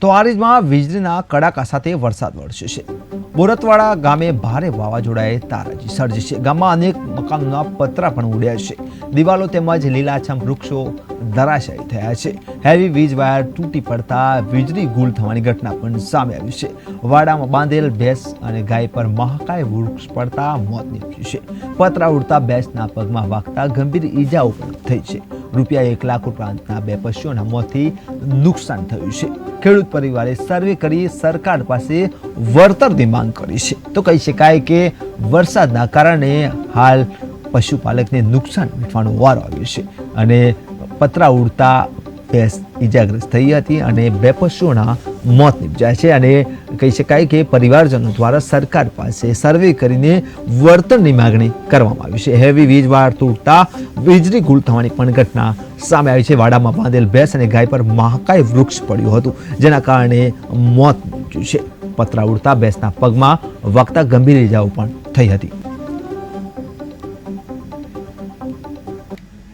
તો આરીજમાં વીજળીના કડાકા સાથે વરસાદ વરસ્યો છે. બોરતવાડા ગામે ભારે વાવાઝોડાએ તારાજી સર્જી છે. ગામમાં અનેક મકાનોના પતરા પણ ઉડ્યા છે. દિવાલો તેમજ લીલાછમ વૃક્ષો ધરાશાયી થયા છે. હેવી વીજ વાયર તૂટી પડતા વીજળી ગુલ થવાની ઘટના પણ સામે આવી છે. વાડામાં બાંધેલ ભેંસ અને ગાય પર મહાકાય વૃક્ષ પડતા મોત નીપજ્યું છે. પતરા ઉડતા ભેંસના પગમાં વાગતા ગંભીર ઈજાઓ પણ થઈ છે. રૂપિયા એક લાખ ઉપરાંતના બે પશુઓના મોતથી નુકસાન થયું છે. ખેડૂત પરિવારે સર્વે કરી સરકાર પાસે વળતરની માંગ કરી છે. તો કહી શકાય કે વરસાદના કારણે હાલ પશુપાલકને નુકસાન વેઠવાનો વારો આવ્યો છે અને પતરા ઉડતા ભેંસ ઈજાગ્રસ્ત થઈ હતી અને બે પશુઓના મોત નિપજ્યા છે અને કહી શકાય કે પરિવારજનો દ્વારા સરકાર પાસે સર્વે કરીને વળતરની માગણી કરવામાં આવી છે. હેવી વીજ વાળ તૂટતા વીજળી ગુલ થવાની પણ ઘટના સામે આવી છે. વાડામાં બાંધેલ ભેંસ અને ગાય પર મહાકાય વૃક્ષ પડ્યું હતું, જેના કારણે મોત નીપજ્યું છે. પતરા ઉડતા ભેંસના પગમાં વાગતા ગંભીર ઇજાઓ પણ થઈ હતી.